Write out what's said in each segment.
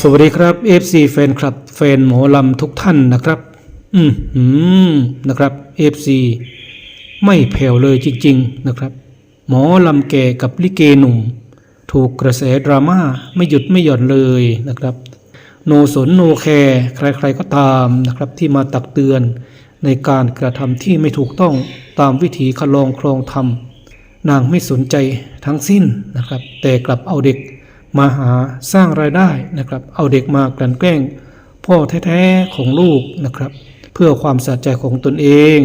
สวัสดีครับ FC แฟนคลับแฟนหมอลำทุกท่านนะครับ อืมนะครับ FC ไม่แผ่วเลยจริง ๆนะครับ หมอลำแก่กับลิเกหนุ่ม ถูกกระแสดราม่าไม่หยุดไม่หย่อนเลยนะครับ โนสนโนแคร์ใครๆก็ตามนะครับ ที่มาตักเตือนในการกระทำที่ไม่ถูกต้องตามวิถีคลองครองธรรม นางไม่สนใจทั้งสิ้นนะครับ แต่กลับเอาเด็ก มาหาสร้างรายได้นะครับ เอาเด็กมากลั่นแกล้ง พ่อแท้ๆของลูกนะครับ เพื่อความสะใจของตนเอง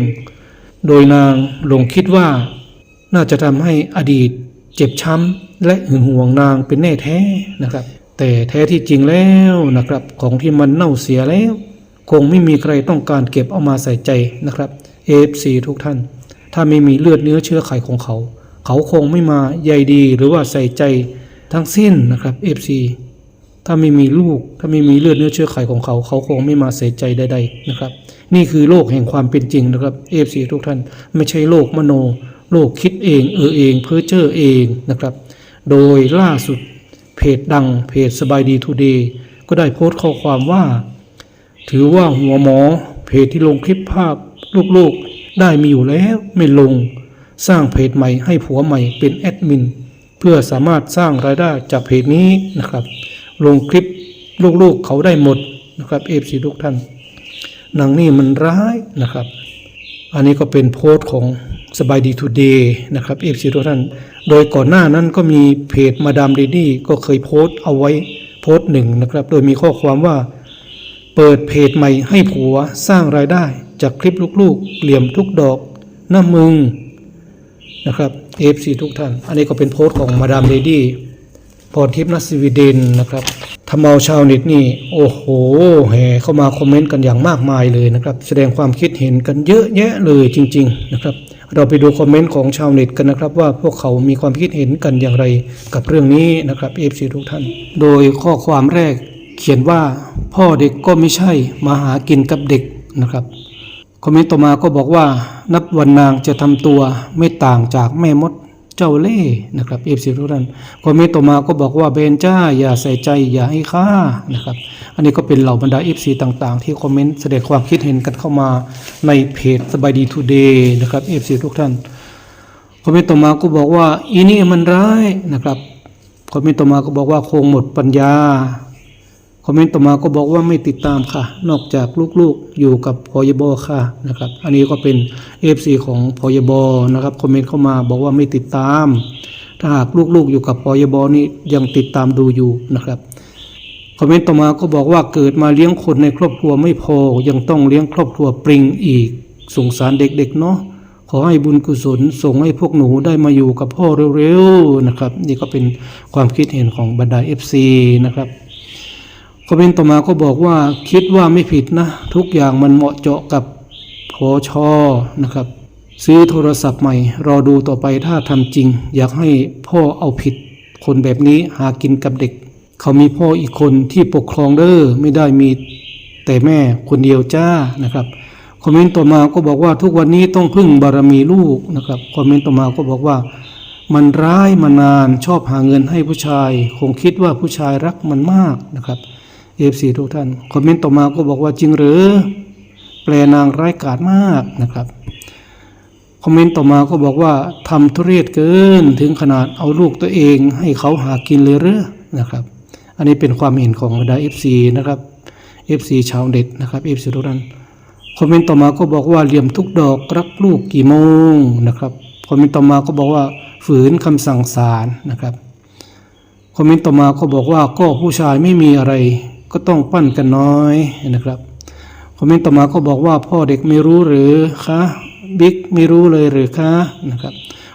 โดยนางหลงคิดว่า น่าจะทำให้อดีตเจ็บช้ำและหึงหวงนางเป็นแน่แท้นะครับ แต่แท้ที่จริงแล้วนะครับของที่มันเน่าเสียแล้ว คงไม่มีใครต้องการเก็บเอามาใส่ใจนะครับ AFC ทุกท่าน ถ้าไม่มีเลือดเนื้อเชื้อไขของเขา เขาคงไม่มาใยดีหรือว่าใส่ใจ ทั้งสิ้นนะครับ FC ถ้าไม่มีลูก ถ้าไม่มีเลือดเนื้อเชื้อไขของเขา เขาคงไม่มาใส่ใจใดๆนะครับ นี่คือโลกแห่งความเป็นจริงนะครับ FC ทุกท่าน ไม่ใช่โลกมโน โลกคิดเองเออเอง เพ้อเจ้อเองนะครับ โดยล่าสุดเพจดังเพจสบายดีทูเดย์ก็ได้โพสต์ข้อความว่า ถือว่าหัวหมอ เพจที่ลงคลิปภาพลูกๆได้มีอยู่แล้วไม่ลง สร้างเพจใหม่ให้ผัวใหม่เป็นแอดมิน เพื่อสามารถสร้างรายได้จากเพจนี้นะครับ ลงคลิปลูกๆเขาได้หมดนะครับเอฟซีทุกท่านนางนี่มันร้ายนะครับ อันนี้ก็เป็นโพสต์ของสบายดีทูเดย์นะครับเอฟซีทุกท่าน โดยก่อนหน้านั้นก็มีเพจมาดามเดนี่ก็เคยโพสต์เอาไว้โพสต์หนึ่งนะครับ โดยมีข้อความว่า เปิดเพจใหม่ให้ผัวสร้างรายได้จากคลิปลูกๆ เหลี่ยมทุกดอกหน้ามึงนะครับ FC ทุกท่าน อันนี้ก็เป็นโพสต์ของมาดามเลดี้พรทิพย์นัสวีเดนนะครับทำเอาชาวเน็ตนี่ โอ้โหแห่เข้ามาคอมเมนต์กันอย่างมากมายเลยนะครับ แสดงความคิดเห็นกันเยอะแยะเลยจริง ๆ นะครับ เราไปดูคอมเมนต์ของชาวเน็ตกันนะครับ ว่าพวกเขามีความคิดเห็นกันอย่างไรกับเรื่องนี้นะครับ FC ทุกท่าน โดยข้อความแรกเขียนว่า พ่อเด็กก็ไม่ใช่มาหากินกับเด็กนะครับ คอมเมนต์ต่อมาก็บอกว่า นับวันนางจะทำตัวไม่ต่างจากแม่มดเจ้าเล่นะครับเอฟซีทุกท่านคอมเมนต์ต่อมาก็บอกว่าเบนจ้าอย่าใส่ใจอย่าให้ค่านะครับ อันนี้ก็เป็นเหล่าบรรดาเอฟซีต่างๆ ที่คอมเมนต์แสดงความคิดเห็นกันเข้ามาในเพจสบายดีทูเดย์นะครับเอฟซีทุกท่านคอมเมนต์ต่อมาก็บอกว่าอีนี่มันร้ายนะครับคอมเมนต์ต่อมาก็บอกว่าคงหมดปัญญา คอมเมนต์ต่อมาก็บอกว่าไม่ติดตามค่ะ นอกจากลูกๆอยู่กับพยบค่ะนะครับ อันนี้ก็เป็น FC ของพยบนะครับคอมเมนต์เข้ามาบอกว่าไม่ติดตาม ถ้าหากลูกๆอยู่กับพยบนี่ยังติดตามดูอยู่นะครับคอมเมนต์ต่อมาก็บอกว่าเกิดมาเลี้ยงคนในครอบครัวไม่พอ ยังต้องเลี้ยงครอบครัวปริงอีกสงสารเด็กๆเนาะขอให้บุญกุศลส่งให้พวกหนูได้มาอยู่กับพ่อเร็วๆนะครับ นี่ก็เป็นความคิดเห็นของบรรดา FC นะครับ คอมเมนต์ต่อมาก็บอกว่าคิดว่าไม่ผิดนะ ทุกอย่างมันเหมาะเจาะกับพอชอนะครับ ซื้อโทรศัพท์ใหม่ รอดูต่อไปถ้าทำจริง อยากให้พ่อเอาผิด คนแบบนี้หากินกับเด็ก เขามีพ่ออีกคนที่ปกครองเด้อไม่ได้มีแต่แม่คนเดียวจ้านะครับคอมเมนต์ต่อมาก็บอกว่าทุกวันนี้ต้องพึ่งบารมีลูกนะครับคอมเมนต์ต่อมาก็บอกว่า มันร้ายมานานชอบหาเงินให้ผู้ชาย คงคิดว่าผู้ชายรักมันมากนะครับ เอฟซีทุกท่าน คอมเมนต์ต่อมาก็บอกว่าจริงหรือ แปลนางร้ายกาจมากนะครับ คอมเมนต์ต่อมาก็บอกว่าทำทุเรศเกินถึงขนาดเอาลูกตัวเองให้เขาหากินเลยหรือนะครับ อันนี้เป็นความเห็นของบรรดาเอฟซีนะครับเอฟซีชาวเด็ดนะครับเอฟซีทุกท่าน คอมเมนต์ต่อมาก็บอกว่าเหลี่ยมทุกดอกรักลูกกี่โมงนะครับคอมเมนต์ต่อมาก็บอกว่าฝืนคำสั่งศาลนะครับ คอมเมนต์ต่อมาก็บอกว่าก็ผู้ชายไม่มีอะไร ก็ต้องปั้นกันน้อยนะครับคอมเมนต์ต่อมาก็บอกว่าพ่อเด็กไม่รู้หรือคะบิ๊กไม่รู้เลยหรือคะนะครับ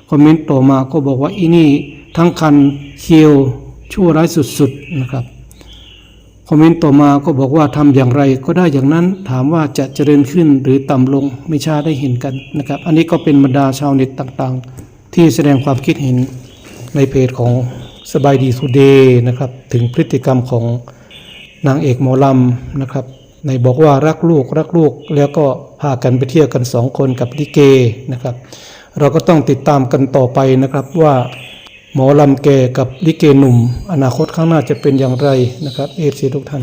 คอมเมนต์ต่อมาก็บอกว่าอีนี่ทั้งคันเคียวชั่วร้ายสุดๆนะครับคอมเมนต์ต่อมาก็บอกว่าทำอย่างไรก็ได้อย่างนั้นถามว่าจะเจริญขึ้นหรือต่ำลงไม่ช้าได้เห็นกันนะครับ อันนี้ก็เป็นบรรดาชาวเน็ตต่างๆ ที่แสดงความคิดเห็นในเพจของสบายดีทูเดนะครับ ถึงพฤติกรรมของ นางเอกหมอลำนะครับ ในบอกว่ารักลูกรักลูกแล้วก็พากันไปเที่ยวกันสองคนกับลิเกนะครับ เราก็ต้องติดตามกันต่อไปนะครับว่าหมอลำแก่กับลิเกหนุ่ม อนาคตข้างหน้าจะเป็นอย่างไรนะครับ เอฟซีทุกท่าน